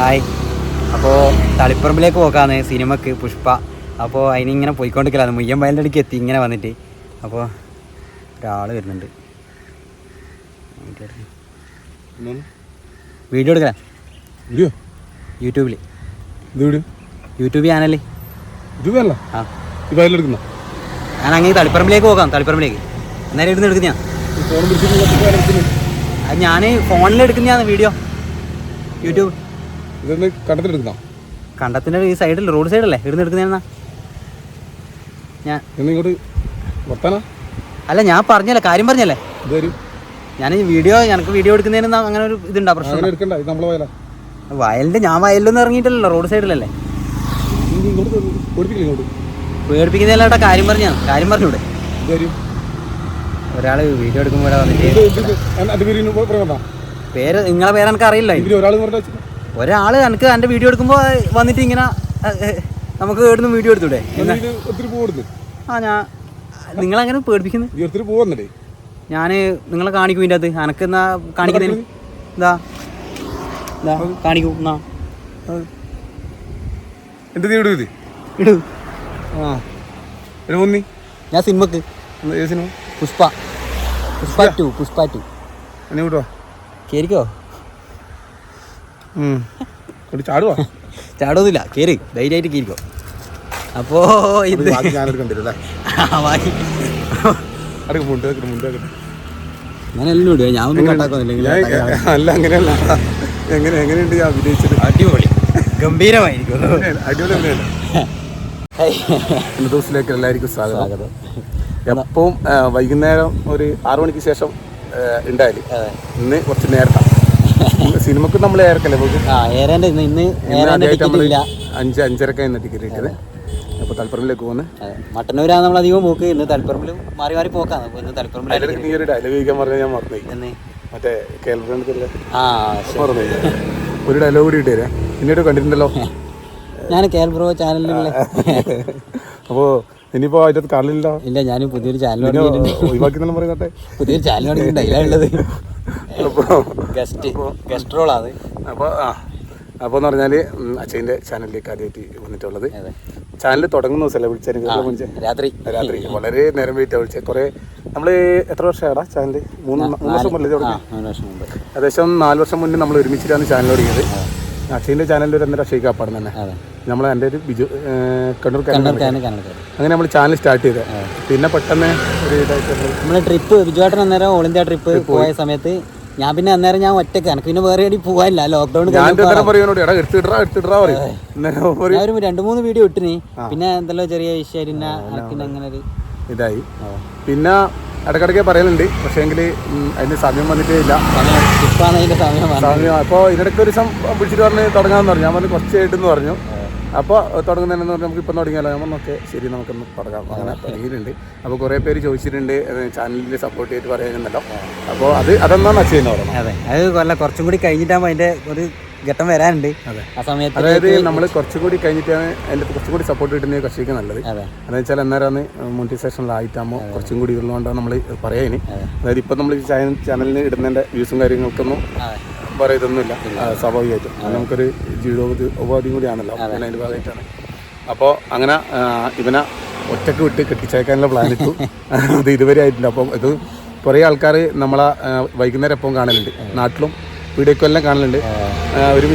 Hi. അപ്പോൾ തളിപ്പറമ്പിലേക്ക് പോക്കാന്ന് സിനിമക്ക് പുഷ്പ. അപ്പോൾ അതിനിങ്ങനെ പോയിക്കൊണ്ടിരിക്കലാണ്. മുയ്യൻ വയലിന്റെ അടുക്ക് എത്തി ഇങ്ങനെ വന്നിട്ട്. അപ്പോൾ ഒരാൾ വരുന്നുണ്ട്. വീഡിയോ എടുക്കാൻ വീഡിയോ യൂട്യൂബിൽ യൂട്യൂബ് വേണ്ട ആ. ഞാൻ അങ്ങനെ തളിപ്പറമ്പിലേക്ക് പോകാം തളിപ്പറമ്പിലേക്ക്. അന്നേരം ഇരുന്ന് എടുക്കുന്ന ഞാൻ ഫോണിൽ എടുക്കുന്നതാണ് വീഡിയോ. യൂട്യൂബ്. ഇതൊന്ന് കണ്ടത്തിലെടുക്കാം കണ്ടത്തിന്റെ ഈ സൈഡിൽ റോഡ് സൈഡല്ലേ? ഇവിടുന്ന് എടുക്കുന്നതെന്നാ ഞാൻ ഇങ്ങോട്ട് വർത്താനാ? അല്ല ഞാൻ പറഞ്ഞല്ലേ കാര്യം പറഞ്ഞല്ലേ? ഇത് ഞാൻ ഈ വീഡിയോ ഞങ്ങൾക്ക് വീഡിയോ എടുക്കുന്നതിന് അങ്ങനെ ഒരു ഇതുണ്ടാ പ്രശ്നം അങ്ങനെ എടുക്കണ്ട ഇത് നമ്മളെ വയലാ. വയലിന്റെ ഞാൻ വയലിലൊന്നും ഇറങ്ങിയിട്ടില്ലല്ലോ റോഡ് സൈഡിലല്ലേ? ഇനി ഇങ്ങോട്ട് ഓടിപ്പിക്കില്ല ഇങ്ങോട്ട്? പേടിപ്പിക്കുന്നതിലാട്ട കാര്യം പറഞ്ഞാ കാര്യം പറഞ്ഞൂടെ? ഒരാൾ വരും ഒരാൾ വീഡിയോ എടുക്കുമ്പോൾ വന്നിട്ട് എന്റെ പേര് ഇന്ന് പേര് നിങ്ങളെ പേര് എനിക്ക് അറിയില്ല ഇതിൽ ഒരാൾ പറഞ്ഞ ഒരാൾ എനിക്ക് എന്റെ വീഡിയോ എടുക്കുമ്പോൾ വന്നിട്ട് ഇങ്ങനെ നമുക്ക് ഇവിടുന്ന് വീഡിയോ എടുത്തൂടെ? ആ ഞാൻ നിങ്ങളങ്ങനെ പേടിപ്പിക്കുന്നത് ഞാൻ നിങ്ങളെ കാണിക്കും ഇതിന്റെ അകത്ത്. എനക്ക് എന്നാ കാണിക്കുന്നതിന് എന്താ ഇതാ കാണിക്കൂ. എന്നാ? എന്റെ നീ വിടും ഇത്? ഇടൂ. ആ. ഒന്നി ഞാൻ സിനിമക്ക്. Cinema? Pushpa. Pushpa two Pushpa two. എന്നെ വിടുവാ കൊണ്ട് ചാടുവാ? ചാടൊന്നുമില്ല കേറി. ധൈര്യമായിട്ട് കീരിക്കോ അപ്പോ ഇത് എല്ലാം ഇടുക. ഞാൻ ഒന്നും കണ്ടാക്കുന്നില്ല ഞാൻ- അല്ല അങ്ങനെയല്ല. എങ്ങനെ എങ്ങനെയുണ്ട് ഞാൻ അഭിനയിച്ചത്? അടിപൊളി. ഗംഭീരമായിരിക്കും. അടിപൊളി അഭിനയല്ലേ ദിവസത്തിലേക്ക് എല്ലാവർക്കും സ്വാഗതം. എപ്പോഴും വൈകുന്നേരം ഒരു ആറു മണിക്ക് ശേഷം ഉണ്ടായാലും ഇന്ന് കുറച്ച് നേരത്തെ സിനിമക്ക് നമ്മൾ ഏറക്കല്ലേ ആ ഏറേന്റെ ഇന്ന് ഇന്ന് ഇന്ന് ഏറേന്റെ ടിക്കറ്റ് ഇല്ല. അഞ്ച് അഞ്ചരക്ക ഇന്ന് ടിക്കറ്റ് കിട്ടിയത്. അപ്പോൾ തലപ്പറമ്പിലേക്ക് പോകുന്നത്. മട്ടന്നൂരാണ് നമ്മൾ അധികം പോക്ക്. ഇന്ന് തലപ്പറമ്പിൽ മാറി മാറി പോക്കാണ്. ഇന്ന് തലപ്പറമ്പിൽ നീ ഒരു ഡയലോഗ് ചോദിക്കാൻ പറഞ്ഞാൽ ഞാൻ മറന്നു എന്ന് മറ്റേ ആ. മറന്നു ഒരു ഡയലോഗ് കൂടി ഇട്ടേ പിന്നീട് കണ്ടിട്ടുണ്ടല്ലോ. ഞാൻ കേൾബ്രോ ചാനലിലുള്ള അപ്പോൾ ഇനിയിപ്പോ അതിന്റെ കാണില്ല ഇല്ല ഞാൻ പുതിയൊരു ചാനൽ ഒഴിവാക്കി പറയുന്നത്. പുതിയൊരു ചാനൽ ഉള്ളത്. അപ്പോൾ ഗസ്റ്റ് ഗസ്റ്റ് റോളാണ് അപ്പോൾ ആ അപ്പോൾ എന്ന് പറഞ്ഞാൽ അച്ഛന്റെ ചാനലിലേക്ക് ആദ്യമായിട്ട് വന്നിട്ടുള്ളത്. ചാനൽ തുടങ്ങുന്ന ദിവസമല്ല വിളിച്ചാൽ രാത്രി. രാത്രി. വളരെ നേരം വെയിറ്റ് വിളിച്ചത്. കുറേ നമ്മൾ എത്ര വർഷമാടാ ചാനൽ മൂന്ന് മൂന്ന് വർഷം മുന്നേ തുടങ്ങി ഏകദേശം നാല് വർഷം മുന്നേ നമ്മൾ ഒരുമിച്ചിട്ടാണ് ചാനൽ തുടങ്ങിയത്. അച്ഛന്റെ ചാനലിൽ ഒരു അന്നേരം ഷെയ്ക്ക് കാപ്പാടം തന്നെ. നമ്മൾ എന്റെ ഒരു ബിജു കണ്ണൂർ അങ്ങനെ നമ്മൾ ചാനൽ സ്റ്റാർട്ട് ചെയ്തത് പിന്നെ പെട്ടെന്ന് ഒരു ഇതായിട്ട് നമ്മൾ ട്രിപ്പ് ബിജുവാട്ടൻ അന്നേരം ഓൾ ഇന്ത്യ ട്രിപ്പ് പോയ സമയത്ത് ഞാൻ പിന്നെ അന്നേരം ഞാൻ ഒറ്റയ്ക്ക് എനിക്ക് പിന്നെ വേറെ എടി പോവാനില്ല ലോക്ക്ഡൌൺ ഒരു രണ്ട് മൂന്ന് വീഡിയോ ഇട്ടിനി. പിന്നെ എന്തല്ലോ ചെറിയ വിഷയം അങ്ങനെ ഒരു ഇതായി. പിന്നെ ഇടക്കിടയ്ക്ക് പറയലുണ്ട്. പക്ഷേ എങ്കിൽ അതിന് സമയം വന്നിട്ടേ ഇല്ല. സമയം അപ്പോൾ ഇതിനിടയ്ക്ക് ഒരു ദിവസം വിളിച്ചിട്ട് പറഞ്ഞ് തുടങ്ങാമെന്ന് പറഞ്ഞു. ഞാൻ പറഞ്ഞു കുറച്ച് ആയിട്ടെന്ന് പറഞ്ഞു. അപ്പോൾ തുടങ്ങുന്നതെന്ന് പറഞ്ഞാൽ നമുക്ക് ഇപ്പം തുടങ്ങിയാലോ പറഞ്ഞൊക്കെ ശരി നമുക്കൊന്ന് തുടങ്ങാം. അങ്ങനെ തുടങ്ങിയിട്ടുണ്ട്. അപ്പോൾ കുറേ പേര് ചോദിച്ചിട്ടുണ്ട് ചാനലിൽ സപ്പോർട്ട് ചെയ്തിട്ട് പറയാനുണ്ടല്ലോ അപ്പോൾ അത് അതെന്നാണ് അച്ഛന്ന് പറയുന്നത്? അതെ അത് കൊല്ല കുറച്ചും കൂടി കഴിഞ്ഞിട്ടാകുമ്പോൾ അതിന്റെ ഒരു ഘട്ടം വരാനുണ്ട്. ആ സമയത്ത് അതായത് നമ്മൾ കുറച്ചും കൂടി കഴിഞ്ഞിട്ടാണ് അതിന്റെ കുറച്ചും കൂടി സപ്പോർട്ട് കിട്ടുന്നത് കൃഷിക്ക് നല്ലത്. അതെന്ന് വെച്ചാൽ അന്നേരമാണ് മോണിറ്റൈസേഷനിലായിട്ടാകുമ്പോൾ കുറച്ചും കൂടി ഉള്ളതുകൊണ്ടാണ് നമ്മൾ പറയാനി. അതായത് ഇപ്പം നമ്മൾ ചാനലിന് ഇടുന്നതിന്റെ വ്യൂസും കാര്യങ്ങൾക്കൊന്നും വേറെ ഇതൊന്നുമില്ല. സ്വാഭാവികമായിട്ടും. നമുക്കൊരു ജീവിതോപാധി ഉപാധിയും കൂടിയാണല്ലോ. അങ്ങനെ അതിന്റെ ഭാഗമായിട്ടാണ് അപ്പോൾ അങ്ങനെ ഇവനെ ഒറ്റയ്ക്ക് വിട്ട് കെട്ടിച്ചേക്കാനുള്ള പ്ലാൻ ഇട്ടു. അത് ഇതുവരെ ആയിട്ടുണ്ട് അപ്പം ഇത് കുറേ ആൾക്കാർ നമ്മളെ വൈകുന്നേരം എപ്പം കാണലുണ്ട്. നാട്ടിലും വീഡിയോക്കും എല്ലാം കാണലുണ്ട്. ഒരു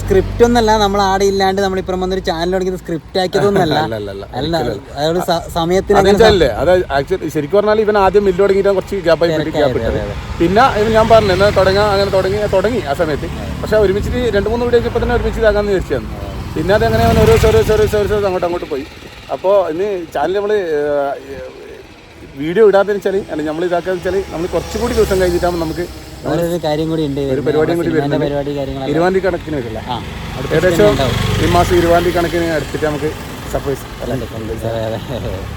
സ്ക്രിപ്റ്റ് ഒന്നല്ല. നമ്മൾ ആടെ ഇല്ലാണ്ട് നമ്മൾ ഇപ്പം വന്നൊരു ചാനൽ തുടങ്ങിയത് സ്ക്രിപ്റ്റ് ആക്കിയതൊന്നല്ല. അല്ല അത് ആക്ച്വലി ശരിക്കും പറഞ്ഞാൽ ഇവൻ ആദ്യം മില്ല് തുടങ്ങിയിട്ട് കുറച്ച് ഗ്യാപ്പായി ഗ്യാപ്പ് ഇട്ടത്. പിന്നെ ഇവൻ ഞാൻ പറഞ്ഞു എന്നാൽ തുടങ്ങാം അങ്ങനെ തുടങ്ങി തുടങ്ങി ആ സമയത്ത്. പക്ഷെ ഒരുമിച്ചിട്ട് രണ്ട് മൂന്ന് വീഡിയോ ഇപ്പം തന്നെ ഒരുമിച്ച് ഇതാക്കാന്ന് വിചാരിച്ചു പിന്നെ അത് അങ്ങനെ അവൻ ഓരോ ഓരോ ഓരോ ഓരോ അങ്ങോട്ട് അങ്ങോട്ട് പോയി. അപ്പോൾ ഇനി ചാനൽ നമ്മൾ വീഡിയോ ഇടാത്തതെന്ന് വെച്ചാൽ അല്ലെങ്കിൽ നമ്മൾ ഇതാക്കാന്ന് വെച്ചാൽ നമ്മൾ കുറച്ചും കൂടി ദിവസം കഴിഞ്ഞിട്ടാകുമ്പോൾ നമുക്ക് വേറൊരു കാര്യം കൂടി ഉണ്ട്. ഒരു പരിപാടിയും കൂടി. പരിപാടി കാര്യങ്ങളൊക്കെ. ഇരുപതാം തീയതി കണക്കിന് വരില്ല. ഏകദേശം ഈ മാസം ഇരുപതാം തീയതി കണക്കിന് എടുത്തിട്ട് നമുക്ക് സർപ്രൈസ്.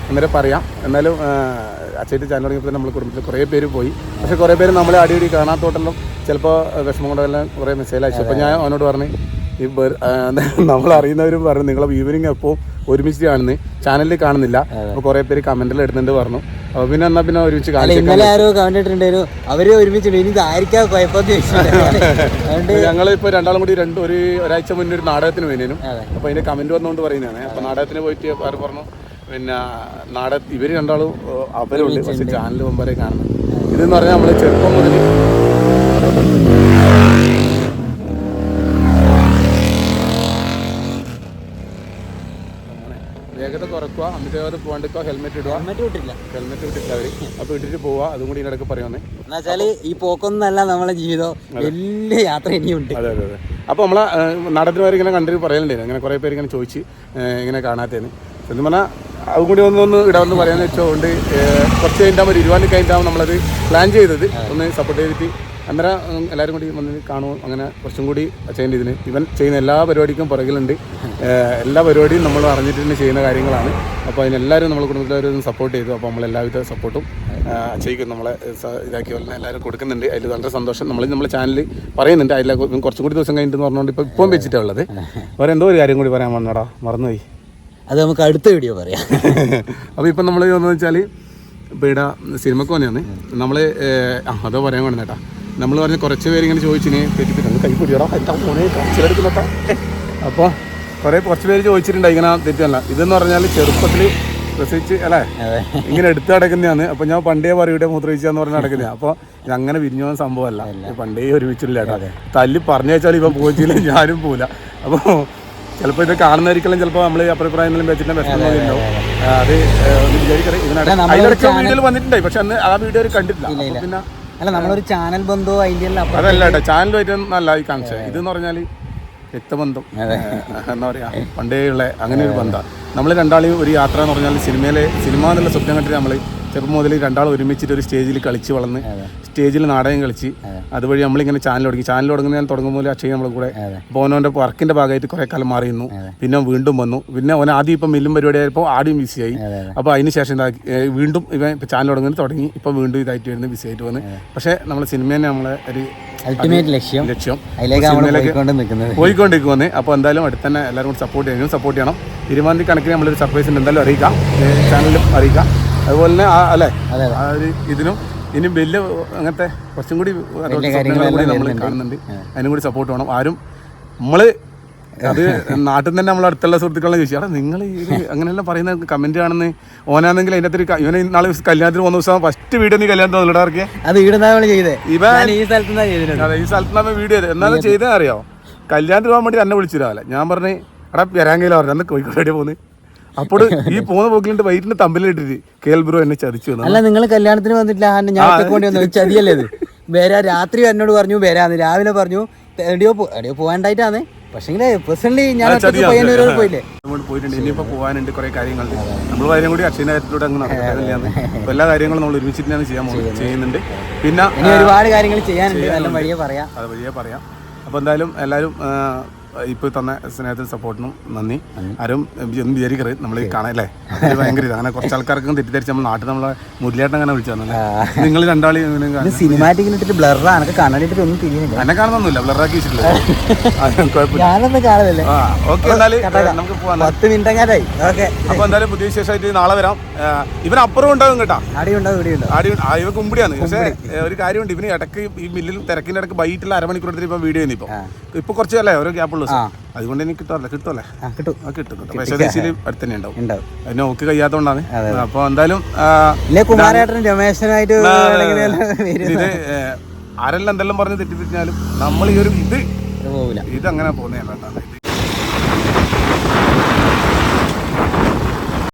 അന്നേരം പറയാം. എന്നാലും അച്ഛന്റെ ചാനൽ തുടങ്ങിയപ്പോൾ നമ്മൾ കുടുംബത്തിൽ കുറേ പേര് പോയി. പക്ഷെ കുറേ പേര് നമ്മളെ അടിയടി കാണാത്തോട്ടെല്ലാം ചിലപ്പോൾ വിഷമം കൊണ്ടെല്ലാം കുറേ മെസ്സേജ് അയച്ചു. അപ്പോൾ ഞാൻ അവനോട് പറഞ്ഞു ഈ നമ്മൾ അറിയുന്നവരും പറഞ്ഞു നിങ്ങളെ ഈവനിങ് എപ്പോൾ ഒരുമിച്ച് കാണുന്നത് ചാനലിൽ കാണുന്നില്ല. അപ്പോൾ കുറേ പേര് കമന്റിൽ ഇടുന്നുണ്ട് പറഞ്ഞു. അപ്പോൾ പിന്നെ എന്നാ പിന്നെ ഒരുമിച്ച് ഞങ്ങളിപ്പോ കാണിച്ചു ഇന്നലെ ആരോ കമന്റ് ഇട്ടിട്ടുണ്ടായിരുന്നു. അവർ ഒരുമിച്ച് കുഴപ്പമെന്ന് ഞങ്ങൾ ഇപ്പോൾ രണ്ടാളും കൂടി രണ്ട് ഒരു ഒരാഴ്ച മുന്നേ ഒരു നാടകത്തിന് അപ്പൊ അപ്പോൾ അതിന്റെ കമന്റ് വന്നുകൊണ്ട് പറയുന്നതാണ്. അപ്പോൾ നാടകത്തിന് പോയിട്ട് അവർ പറഞ്ഞു? പിന്നെ നാട ഇവർ രണ്ടാളും അവരുണ്ട്. പക്ഷേ ചാനൽ മുമ്പേ കാണുന്നത്. ഇതെന്ന് പറഞ്ഞാൽ നമ്മൾ ചെറുപ്പം മുതൽ വേഗത അവർ പോകാണ്ടിക്കുക ഹെൽമെറ്റ് ഇടുക ഹെൽമെറ്റ് വിട്ടില്ല ഹെൽമെറ്റ് ഇട്ടില്ല അവർ അപ്പോൾ ഇട്ടിട്ട് പോവുക അതും കൂടി ഇടയ്ക്ക് പറയുന്നത് എന്നാ വെച്ചാൽ ഈ പോക്കൊന്നല്ല നമ്മളെ ജീവിതം. വലിയ യാത്ര ഇനിയുണ്ട്. അതെ അതെ അതെ. അപ്പോൾ നമ്മളെ നടന്മാർ ഇങ്ങനെ കണ്ടിട്ട് പറയലുണ്ടായിരുന്നു അങ്ങനെ കുറേ പേര് ഇങ്ങനെ ചോദിച്ച് ഇങ്ങനെ കാണാത്തേന്ന് സത്യം പറഞ്ഞാൽ അതും കൂടി ഒന്ന് ഒന്ന് ഇടാമെന്ന് പറയാമെന്ന് വെച്ചോണ്ട് കുറച്ച് കഴിഞ്ഞാൽ ഒരു ഇരുപത് കഴിഞ്ഞിട്ടാകുമ്പോൾ നമ്മളത് പ്ലാൻ ചെയ്തത്. ഒന്ന് സപ്പോർട്ട് ചെയ്തിട്ട് അന്നേരം എല്ലാവരും കൂടി വന്ന് കാണുമോ അങ്ങനെ കുറച്ചും കൂടി ചെയ്യേണ്ട ഇതിന്. ഇവൻ ചെയ്യുന്ന എല്ലാ പരിപാടിക്കും പുറകിലുണ്ട്. എല്ലാ പരിപാടിയും നമ്മൾ അറിഞ്ഞിട്ട് ചെയ്യുന്ന കാര്യങ്ങളാണ്. അപ്പോൾ അതിനെല്ലാവരും നമ്മൾ കുടുംബത്തിലവരും സപ്പോർട്ട് ചെയ്തു. അപ്പോൾ നമ്മൾ എല്ലാവിധ സപ്പോർട്ടും ചെയ്യും നമ്മളെ ഇതാക്കി പോലെ എല്ലാവരും കൊടുക്കുന്നുണ്ട്. അതിൽ വളരെ സന്തോഷം. നമ്മൾ നമ്മളെ ചാനലിൽ പറയുന്നുണ്ട്. അതിൽ കുറച്ചും കൂടി ദിവസം കഴിഞ്ഞിട്ട് പറഞ്ഞുകൊണ്ട് ഇപ്പോൾ ഇപ്പം വെച്ചിട്ടാണ് ഉള്ളത്. വേറെ എന്തോ ഒരു കാര്യം കൂടി പറയാൻ വന്നടാ. മറന്നുപോയി. അത് നമുക്ക് അടുത്ത വീഡിയോ പറയാം. അപ്പോൾ ഇപ്പം നമ്മൾ വന്നതെന്ന് വെച്ചാൽ ഇവിടെ സിനിമക്ക് വന്നെയാണ് നമ്മൾ അതോ പറയാൻ വേണം നമ്മൾ പറഞ്ഞ കുറച്ച് പേര് ഇങ്ങനെ ചോദിച്ചിന് തെറ്റിപ്പിട്ടുണ്ട് കൈ എന്താ മോനെ കച്ചിലെടുക്കുന്നട്ടാ അപ്പോൾ കുറേ കുറച്ച് പേര് ചോദിച്ചിട്ടുണ്ട് ഇങ്ങനെ തെറ്റല്ല ഇതെന്ന് പറഞ്ഞാൽ ചെറുപ്പത്തിൽ പ്രസവിച്ച് അല്ലേ? ഇങ്ങനെ എടുത്ത് നടക്കുന്നതാണ്. അപ്പോൾ ഞാൻ പണ്ടേ പറയൂടെ മൂത്രയിച്ചാന്ന് പറഞ്ഞ് നടക്കുന്നതാണ് അപ്പോൾ അങ്ങനെ വിരിഞ്ഞ സംഭവമല്ല. പണ്ടേ ഒരുമിച്ചില്ല കേട്ടോ. തല്ലി പറഞ്ഞു വെച്ചാൽ ഇപ്പം പോയിച്ചില്ല ഞാനും പോവില്ല. അപ്പോൾ ചിലപ്പോൾ ഇത് കാണുന്നതായിരിക്കും ചിലപ്പോൾ നമ്മൾ അഭിപ്രായങ്ങളും വെച്ചിട്ട് വിഷമം തോന്നിയിട്ടുണ്ടാവും. ആ, അത് ഏഹ്, ഇതിനടക്കം വീഡിയോയിൽ വന്നിട്ടുണ്ടായി പക്ഷെ അന്ന് ആ വീഡിയോ കണ്ടിട്ടില്ല. പിന്നെ അല്ല നമ്മളൊരു ചാനൽ ബന്ധോ അതിന്റെ അതല്ല കേട്ടോ ചാനലുമായിട്ട് നല്ല ഈ കാണിച്ചത്. ഇതെന്ന് പറഞ്ഞാൽ രക്തബന്ധം എന്താ പറയാ പണ്ടേയുള്ള അങ്ങനെ ഒരു ബന്ധം. നമ്മൾ രണ്ടാളും ഒരു യാത്ര എന്ന് പറഞ്ഞാൽ സിനിമയിലെ സിനിമ എന്നുള്ള സ്വപ്നം കണ്ടിട്ട് നമ്മൾ ചെറുപ്പം മുതൽ രണ്ടാൾ ഒരുമിച്ചിട്ട് ഒരു സ്റ്റേജിൽ കളിച്ച് വളർന്ന് സ്റ്റേജിൽ നാടകം കളിച്ച് അതുവഴി നമ്മളിങ്ങനെ ചാനൽ തുടങ്ങി. ചാനൽ തുടങ്ങുന്ന തുടങ്ങുമ്പോൾ അക്ഷയ് നമ്മളെ കൂടെ അപ്പോൾ ഓനോന്റെ വർക്കിന്റെ ഭാഗമായിട്ട് കുറേ കാലം മാറിയിരുന്നു. പിന്നെ വീണ്ടും വന്നു. പിന്നെ ഓൻ ആദ്യം ഇപ്പം മില്ലും പരിപാടി ആയപ്പോൾ ആദ്യം ബിസിയായി അപ്പോൾ അതിന് ശേഷം എന്താ വീണ്ടും ഇവൻ ചാനൽ തുടങ്ങുന്നത് തുടങ്ങി ഇപ്പം വീണ്ടും ഇതായിട്ട് വരുന്നു ബിസി ആയിട്ട് വന്ന്. പക്ഷേ നമ്മൾ സിനിമേനെ നമ്മളെ ഒരു അൾട്ടിമേറ്റ് ലക്ഷ്യം. ലക്ഷ്യം. അതിലേക്ക് നമ്മൾ പോയിക്കൊണ്ട് നിൽക്കുന്നത്. പോയിക്കൊണ്ടിരിക്കുവന്ന് അപ്പോൾ എന്തായാലും അടുത്ത് തന്നെ എല്ലാവരും കൂടി സപ്പോർട്ട് ചെയ്യണം സപ്പോർട്ട് ചെയ്യണം. തീരുമാനത്തിൽ കണക്കിന് നമ്മളൊരു സർപ്രൈസ് ഉണ്ട് എന്തായാലും അറിയിക്കാം ചാനലിലും അറിയിക്കാം. അതുപോലെ തന്നെ അല്ലെ? ഇതിനും ഇനി വലിയ അങ്ങനത്തെ കുറച്ചും കൂടി കൂടി നമ്മൾ കാണുന്നുണ്ട്. അതിനും കൂടി സപ്പോർട്ട് വേണം. ആരും നമ്മൾ അത് നാട്ടിൽ തന്നെ നമ്മൾ അടുത്തുള്ള സുഹൃത്തുക്കളെ ചോദിച്ചു അവിടെ നിങ്ങൾ ഇത് അങ്ങനെയെല്ലാം പറയുന്ന കമന്റ് കാണുന്ന ഓനാണെങ്കിൽ അതിന്റെ അത്ര ഇവനെ നാളെ കല്യാണത്തിന് പോകുന്ന ദിവസം ഫസ്റ്റ് വീഡിയോ നീ അത് ഇവൻ ഞാൻ ഈ സ്ഥലത്ത് നിന്നാ ചെയ്തിരുന്നത്. അതെ ഈ വീഡിയോ എന്നാലും ചെയ്തേ അറിയാമോ കല്യാണത്തിന് പോകാൻ വേണ്ടി എന്നെ വിളിച്ചു രാവിലെ ഞാൻ പറഞ്ഞു എടാ വരാങ്കയില പറഞ്ഞു. അന്ന് കോഴിക്കോട് പോകുന്നത് അപ്പോൾ ഈ പോകുന്ന പോക്കിലിട്ട് വൈറ്റിന് തമ്പിലിട്ടിട്ട് കേൾ ബ്രോ എന്നെ ചതിച്ചു അല്ല നിങ്ങൾ കല്യാണത്തിന് വന്നിട്ടില്ല. ഞാൻ വേണ്ടി വന്നു. ചതിയല്ലേ ഇത്? വരാ രാത്രി എന്നോട് പറഞ്ഞു വരാന്ന്. രാവിലെ പറഞ്ഞു എടിയോ എടിയോ എവിടെയോ പോകാണ്ടായിട്ടാണ് പക്ഷേ പേഴ്സണലി ഞാൻ പോയില്ലേ പോയിട്ടുണ്ട്. ഇനിയിപ്പോ പോകാനുണ്ട് കുറേ കാര്യങ്ങളുണ്ട് നമ്മൾ കാര്യം കൂടി അക്ഷയ കാര്യത്തിലൂടെ അങ്ങ് നടക്കുന്നില്ലാന്ന് അപ്പോൾ എല്ലാ കാര്യങ്ങളും നമ്മൾ ഒരുമിച്ചിട്ട് തന്നെ ചെയ്യാൻ ചെയ്യുന്നുണ്ട്. പിന്നെ ഒരുപാട് കാര്യങ്ങൾ ചെയ്യാനുണ്ട്. വഴിയെ പറയാം. അത് വഴിയേ പറയാം. അപ്പോൾ എന്തായാലും എല്ലാവരും ഇപ്പോൾ തന്ന സ്നേഹത്തിൽ സപ്പോർട്ടിനും നന്ദി. ആരും ഒന്നും വിചാരിക്കരുത്. നമ്മൾ കാണാല്ലേ അത് ഭയങ്കര ഇത്. അങ്ങനെ കുറച്ച് ആൾക്കാർക്കും തെറ്റിദ്ധരിച്ച് നമ്മൾ നാട്ടിൽ നമ്മളെ മുരളിയേട്ടൻ അങ്ങനെ വിളിച്ചു തന്നെ നിങ്ങൾ രണ്ടാളി ഇട്ടിട്ട് ബ്ലറാ എനക്ക് കണ്ണടിയിട്ട് ഒന്നും തിരിയുന്നില്ല. എന്നെ കാണുന്നൊന്നുമില്ല. ബ്ലറാക്കി വെച്ചിട്ടില്ല. ഓക്കെ നമുക്ക് പോവാം പത്ത് മിനിറ്റ് ഓക്കെ. അപ്പോൾ എന്തായാലും പുതിയ വിശേഷമായിട്ട് നാളെ വരാം. അപ്പുറം ഉണ്ടാകും കേട്ടോ. അടി ഉണ്ടാവും ഉണ്ടാവും. ഇവ കുമ്പിടിയാണ്. പക്ഷേ ഒരു കാര്യമുണ്ട് ഇവന് ഇടയ്ക്ക് ഈ മില്ലിൽ തിരക്കിന്റെ ഇടയ്ക്ക് വൈകിട്ടുള്ള അരമണിക്കൂർ എടുത്തിട്ട് ഇപ്പൊ വീഡിയോ ഇപ്പൊ ഇപ്പൊ കുറച്ച് അല്ലേ? ഓരോ ഗ്യാപ്പ് ഉള്ളു. അതുകൊണ്ട് എനിക്ക് കിട്ടാറില്ല കിട്ടുമല്ലേ കിട്ടും. കിട്ടും പക്ഷേ അടുത്ത് തന്നെ ഉണ്ടാവും. ഉണ്ടാവും. നോക്കി നോക്ക് അപ്പൊ എന്തായാലും രമേശനായിട്ട് ഇത് ആരെല്ലാം എന്തെല്ലാം പറഞ്ഞ് തെറ്റിപ്പിച്ചാലും നമ്മൾ ഈ ഒരു ഇത് ഇത് അങ്ങനെ പോകുന്നതാണ്